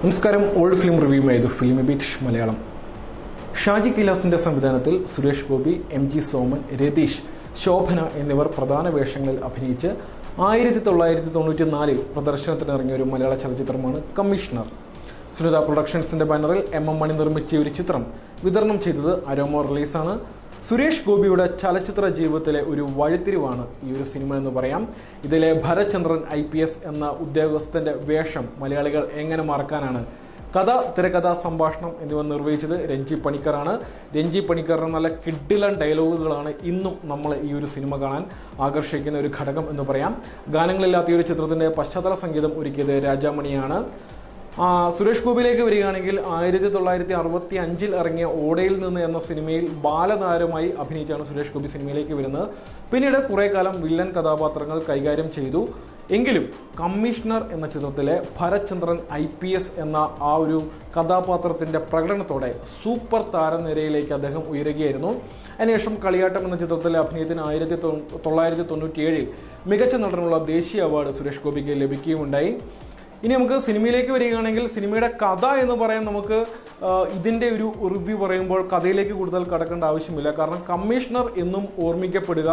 നമസ്കാരം old film review ചെയ്തു film beat Malayalam. Shaji കൈലാസിന്റെ സംവിധാനത്തിൽ സുരേഷ് ഗോപി എം ജി സോമൻ രതീഷ് ശോഭന എന്നിവർ പ്രധാന വേഷങ്ങളിൽ അഭിനയിച്ച് ആയിരത്തി തൊള്ളായിരത്തി തൊണ്ണൂറ്റി നാലിൽ പ്രദർശനത്തിനിറങ്ങിയ ഒരു മലയാള ചലച്ചിത്രമാണ് കമ്മീഷണർ സുനിത പ്രൊഡക്ഷൻസിന്റെ ബാനറിൽ എം എം മണി നിർമ്മിച്ച ഒരു ചിത്രം വിതരണം ചെയ്തത് അരോമോ റിലീസാണ്. സുരേഷ് ഗോപിയുടെ ചലച്ചിത്ര ജീവിതത്തിലെ ഒരു വഴിത്തിരിവാണ് ഈ ഒരു സിനിമ എന്ന് പറയാം. ഇതിലെ ഭരചന്ദ്രൻ ഐ പി എസ് എന്ന ഉദ്യോഗസ്ഥന്റെ വേഷം മലയാളികൾ എങ്ങനെ മറക്കാനാണ്? കഥ തിരക്കഥ സംഭാഷണം എന്നിവ നിർവഹിച്ചത് രഞ്ജി പണിക്കറാണ്. രഞ്ജി പണിക്കറിന് നല്ല കിഡിലൻ ഡയലോഗുകളാണ് ഇന്നും നമ്മൾ ഈ ഒരു സിനിമ കാണാൻ ആകർഷിക്കുന്ന ഒരു ഘടകം എന്ന് പറയാം. ഗാനങ്ങളില്ലാത്ത ഈ ഒരു ചിത്രത്തിന്റെ പശ്ചാത്തല സംഗീതം ഒരുക്കിയത് രാജാമണിയാണ്. സുരേഷ് ഗോപിയിലേക്ക് വരികയാണെങ്കിൽ ആയിരത്തി തൊള്ളായിരത്തി അറുപത്തി അഞ്ചിൽ ഇറങ്ങിയ ഓടയിൽ നിന്ന് എന്ന സിനിമയിൽ ബാലതാരമായി അഭിനയിച്ചാണ് സുരേഷ് ഗോപി സിനിമയിലേക്ക് വരുന്നത്. പിന്നീട് കുറേ കാലം വില്ലൻ കഥാപാത്രങ്ങൾ കൈകാര്യം ചെയ്തു. എങ്കിലും കമ്മീഷണർ എന്ന ചിത്രത്തിലെ ഭരചന്ദ്രൻ ഐ പി എസ് എന്ന ആ ഒരു കഥാപാത്രത്തിന്റെ പ്രകടനത്തോടെ സൂപ്പർ താരനിരയിലേക്ക് അദ്ദേഹം ഉയരുകയായിരുന്നു. അതിനുശേഷം കളിയാട്ടം എന്ന ചിത്രത്തിലെ അഭിനയത്തിന് ആയിരത്തി തൊള്ളായിരത്തി തൊണ്ണൂറ്റിയേഴിൽ മികച്ച നടനുള്ള ദേശീയ അവാർഡ് സുരേഷ് ഗോപിക്ക് ലഭിക്കുകയുണ്ടായി ഇനി നമുക്ക് സിനിമയിലേക്ക് വരികയാണെങ്കിൽ സിനിമയുടെ കഥ എന്ന് പറയാൻ നമുക്ക് ഇതിന്റെ ഒരു റിവ്യൂ പറയുമ്പോൾ കഥയിലേക്ക് കൂടുതൽ കടക്കേണ്ട ആവശ്യമില്ല. കാരണം കമ്മീഷണർ എന്നും ഓർമ്മിക്കപ്പെടുക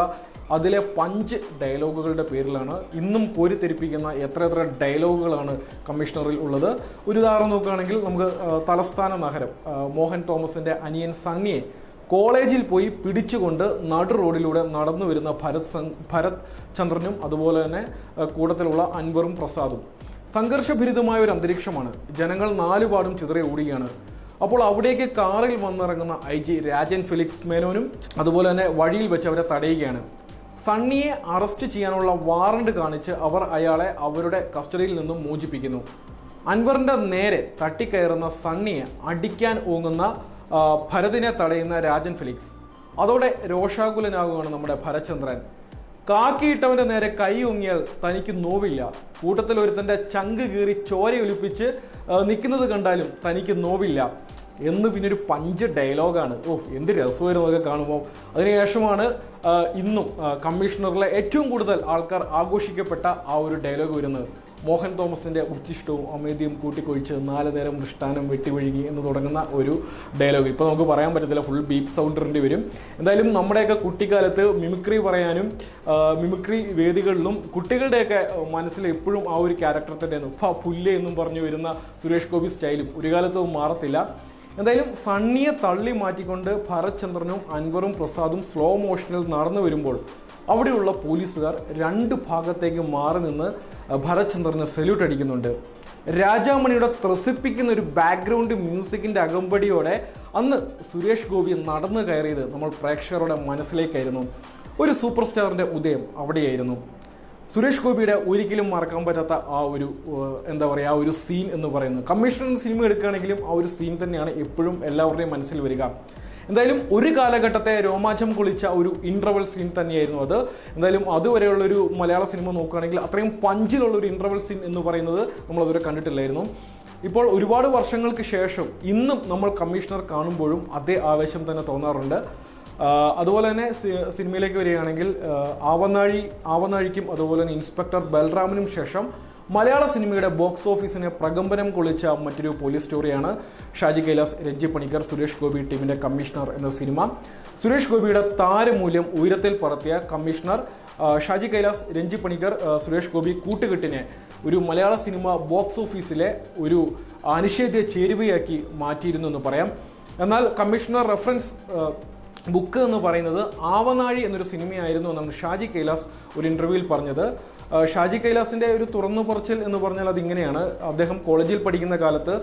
അതിലെ പഞ്ച് ഡയലോഗുകളുടെ പേരിലാണ് ഇന്നും കോരിത്തെരിപ്പിക്കുന്ന എത്ര എത്ര ഡയലോഗുകളാണ് കമ്മീഷണറിൽ ഉള്ളത്. ഒരു ഉദാഹരണം നോക്കുകയാണെങ്കിൽ നമുക്ക് തലസ്ഥാന നഗരം മോഹൻ തോമസിന്റെ അനിയൻ സണ്ണിയെ കോളേജിൽ പോയി പിടിച്ചുകൊണ്ട് നടു റോഡിലൂടെ നടന്നു വരുന്ന ഭരത് ഭരത് ചന്ദ്രനും അതുപോലെ തന്നെ കൂട്ടത്തിലുള്ള അൻവറും പ്രസാദും. സംഘർഷഭരിതമായ ഒരു അന്തരീക്ഷമാണ്. ജനങ്ങൾ നാലുപാടും ചിതറി ഓടുകയാണ്. അപ്പോൾ അവിടേക്ക് കാറിൽ വന്നിറങ്ങുന്ന ഐ ജി രാജൻ ഫിലിക്സ് മേനോനും അതുപോലെ തന്നെ വഴിയിൽ വെച്ച് അവരെ തടയുകയാണ്. സണ്ണിയെ അറസ്റ്റ് ചെയ്യാനുള്ള വാറണ്ട് കാണിച്ച് അവർ അയാളെ അവരുടെ കസ്റ്റഡിയിൽ നിന്നും മോചിപ്പിക്കുന്നു. അൻവറിന്റെ നേരെ തട്ടിക്കയറുന്ന സണ്ണിയെ അടിക്കാൻ ഓങ്ങുന്ന ഭരതിനെ തടയുന്ന രാജൻ ഫിലിക്സ് അതോടെ രോഷാകുലനാകുകയാണ് നമ്മുടെ ഭരചന്ദ്രൻ കാക്കിയിട്ടവന്റെ നേരെ കൈ ഉങ്ങിയാൽ തനിക്ക് നോവില്ല. കൂട്ടത്തിൽ ഒരുത്തന്റെ ചങ്ക് കീറി ചോരയൊലിപ്പിച്ച് നിൽക്കുന്നത് കണ്ടാലും തനിക്ക് നോവില്ല. എന്ന് പിന്നെ ഒരു പഞ്ച് ഡയലോഗാണ്. ഓ എന്ത് രസമായിരുന്നു അതൊക്കെ കാണുമ്പോൾ. അതിനുശേഷമാണ് ഇന്നും കമ്മീഷണറിലെ ഏറ്റവും കൂടുതൽ ആൾക്കാർ ആഘോഷിക്കപ്പെട്ട ആ ഒരു ഡയലോഗ് വരുന്നത്. മോഹൻ തോമസിന്റെ ഉച്ചിഷ്ടവും അമേദിയും കൂട്ടിക്കൊഴിച്ച് നാല് നേരം മൃഷ്ടാനം വെട്ടിവഴുകി എന്ന് തുടങ്ങുന്ന ഒരു ഡയലോഗ്. ഇപ്പോൾ നമുക്ക് പറയാൻ പറ്റത്തില്ല ഫുൾ ബീപ്പ് സൗണ്ടിന്റെ വരും. എന്തായാലും നമ്മുടെയൊക്കെ കുട്ടിക്കാലത്ത് മിമിക്രി പറയാനും മിമിക്രി വേദികളിലും കുട്ടികളുടെയൊക്കെ മനസ്സിൽ എപ്പോഴും ആ ഒരു ക്യാരക്ടർ തന്നെയാണ് ഫ പുല്ല് എന്നും പറഞ്ഞു വരുന്ന സുരേഷ് ഗോപി സ്റ്റൈലും ഒരു കാലത്തും മാറത്തില്ല. എന്തായാലും സണ്ണിയെ തള്ളി മാറ്റിക്കൊണ്ട് ഭരത്ചന്ദ്രനും അൻവറും പ്രസാദും സ്ലോ മോഷനിൽ നടന്നു വരുമ്പോൾ അവിടെയുള്ള പോലീസുകാർ രണ്ട് ഭാഗത്തേക്ക് മാറി നിന്ന് ഭരത്ചന്ദ്രന് സല്യൂട്ട് അടിക്കുന്നുണ്ട്. രാജാമണിയുടെ ത്രസിപ്പിക്കുന്ന ഒരു ബാക്ക്ഗ്രൗണ്ട് മ്യൂസിക്കിന്റെ അകമ്പടിയോടെ അന്ന് സുരേഷ് ഗോപി നടന്നു കയറിയത് നമ്മൾ പ്രേക്ഷകരുടെ മനസ്സിലേക്കായിരുന്നു. ഒരു സൂപ്പർ സ്റ്റാറിന്റെ ഉദയം അവിടെയായിരുന്നു. സുരേഷ് ഗോപിയുടെ ഒരിക്കലും മറക്കാൻ പറ്റാത്ത ആ ഒരു എന്താ പറയുക ആ ഒരു സീൻ എന്ന് പറയുന്നത്. കമ്മീഷൻ സിനിമ എടുക്കുകയാണെങ്കിലും ആ ഒരു സീൻ തന്നെയാണ് എപ്പോഴും എല്ലാവരുടെയും മനസ്സിൽ വരിക. എന്തായാലും ഒരു കാലഘട്ടത്തെ രോമാഞ്ചം കുളിച്ച ഒരു ഇന്റർവൽ സീൻ തന്നെയായിരുന്നു അത്. എന്തായാലും അതുവരെയുള്ളൊരു മലയാള സിനിമ നോക്കുകയാണെങ്കിൽ അത്രയും പഞ്ചിലുള്ള ഒരു ഇന്റർവൽ സീൻ എന്ന് പറയുന്നത് നമ്മൾ അതുവരെ കണ്ടിട്ടില്ലായിരുന്നു. ഇപ്പോൾ ഒരുപാട് വർഷങ്ങൾക്ക് ശേഷം ഇന്നും നമ്മൾ കമ്മീഷണർ കാണുമ്പോഴും അതേ ആവേശം തന്നെ തോന്നാറുണ്ട്. അതുപോലെ തന്നെ സിനിമയിലേക്ക് വരികയാണെങ്കിൽ ആവനാഴി ആവനാഴിക്കും അതുപോലെ തന്നെ ഇൻസ്പെക്ടർ ബൽറാമിനും ശേഷം മലയാള സിനിമയുടെ ബോക്സ് ഓഫീസിനെ പ്രകമ്പനം കൊള്ളിച്ച മറ്റൊരു പോലീസ് സ്റ്റോറിയാണ് ഷാജി കൈലാസ് രഞ്ജി പണിക്കർ സുരേഷ് ഗോപി ടീമിന്റെ കമ്മീഷണർ എന്ന സിനിമ. സുരേഷ് ഗോപിയുടെ താരമൂല്യം ഉയരത്തിൽ പറത്തിയ കമ്മീഷണർ ഷാജി കൈലാസ് രഞ്ജി പണിക്കർ സുരേഷ് ഗോപി കൂട്ടുകെട്ടിനെ ഒരു മലയാള സിനിമ ബോക്സ് ഓഫീസിലെ ഒരു അനിഷേധ്യ ചേരുവയാക്കി മാറ്റിയിരുന്നു എന്ന് പറയാം. എന്നാൽ കമ്മീഷണർ റെഫറൻസ് ബുക്ക് എന്ന് പറയുന്നത് ആവനാഴി എന്നൊരു സിനിമയായിരുന്നു എന്നാണ് ഷാജി കൈലാസ് ഒരു ഇന്റർവ്യൂവിൽ പറഞ്ഞത്. ഷാജി കൈലാസിന്റെ ഒരു തുറന്നു പറച്ചിൽ എന്ന് പറഞ്ഞാൽ അതിങ്ങനെയാണ്. അദ്ദേഹം കോളേജിൽ പഠിക്കുന്ന കാലത്ത്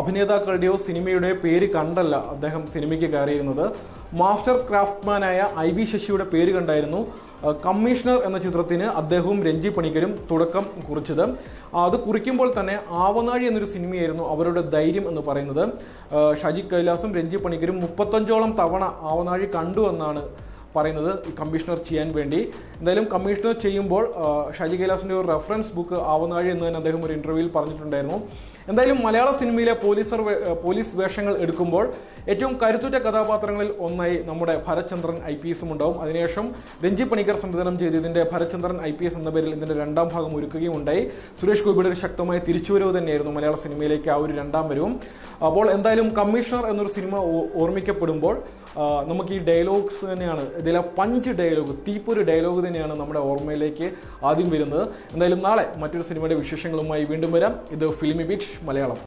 അഭിനേതാക്കളുടെയോ സിനിമയുടെയോ പേര് കണ്ടല്ല അദ്ദേഹം സിനിമയ്ക്ക് കയറിയിരുന്നത്. മാസ്റ്റർ ക്രാഫ്റ്റ്മാനായ ഐ വി ശശിയുടെ പേര് കണ്ടായിരുന്നു. കമ്മീഷണർ എന്ന ചിത്രത്തിന് അദ്ദേഹവും രഞ്ജി പണിക്കരും തുടക്കം കുറിച്ചത്. അത് കുറിക്കുമ്പോൾ തന്നെ ആവനാഴി എന്നൊരു സിനിമയായിരുന്നു അവരുടെ ധൈര്യം എന്ന് പറയുന്നത്. ഷജി കൈലാസും രഞ്ജി പണിക്കരും മുപ്പത്തഞ്ചോളം തവണ ആവനാഴി കണ്ടു എന്നാണ് പറയുന്നത് കമ്മീഷണർ ചെയ്യാൻ വേണ്ടി. എന്തായാലും കമ്മീഷണർ ചെയ്യുമ്പോൾ ഷാജി കൈലാസിന്റെ ഒരു റെഫറൻസ് ബുക്ക് ആവുന്നാഴി എന്ന് തന്നെ അദ്ദേഹം ഒരു ഇന്റർവ്യൂവിൽ പറഞ്ഞിട്ടുണ്ടായിരുന്നു. എന്തായാലും മലയാള സിനിമയിലെ പോലീസർ പോലീസ് വേഷങ്ങൾ എടുക്കുമ്പോൾ ഏറ്റവും കരുത്തുറ്റ കഥാപാത്രങ്ങളിൽ ഒന്നായി നമ്മുടെ ഭരചന്ദ്രൻ ഐ പി എസും ഉണ്ടാവും. അതിനുശേഷം രഞ്ജി പണിക്കർ സംവിധാനം ചെയ്ത് ഇതിന്റെ ഭരചന്ദ്രൻ ഐ പി എസ് എന്ന പേരിൽ ഇതിന്റെ രണ്ടാം ഭാഗം ഒരുക്കുകയും ഉണ്ടായി. സുരേഷ് ഗോപിയുടെ ഒരു ശക്തമായ തിരിച്ചുവരവ് തന്നെയായിരുന്നു മലയാള സിനിമയിലേക്ക് ആ ഒരു രണ്ടാം വരവും. അപ്പോൾ എന്തായാലും കമ്മീഷണർ എന്നൊരു സിനിമ ഓർമ്മിക്കപ്പെടുമ്പോൾ നമുക്ക് ഈ ഡയലോഗ്സ് തന്നെയാണ് ഇതിലെ പഞ്ച് ഡയലോഗ് തീപ്പൊരു ഡയലോഗ് തന്നെയാണ് നമ്മുടെ ഓർമ്മയിലേക്ക് ആദ്യം വരുന്നത്. എന്തായാലും നാളെ മറ്റൊരു സിനിമയുടെ വിശേഷങ്ങളുമായി വീണ്ടും വരാം. ഇത് ഫിലിമി ബീച്ച് മലയാളം.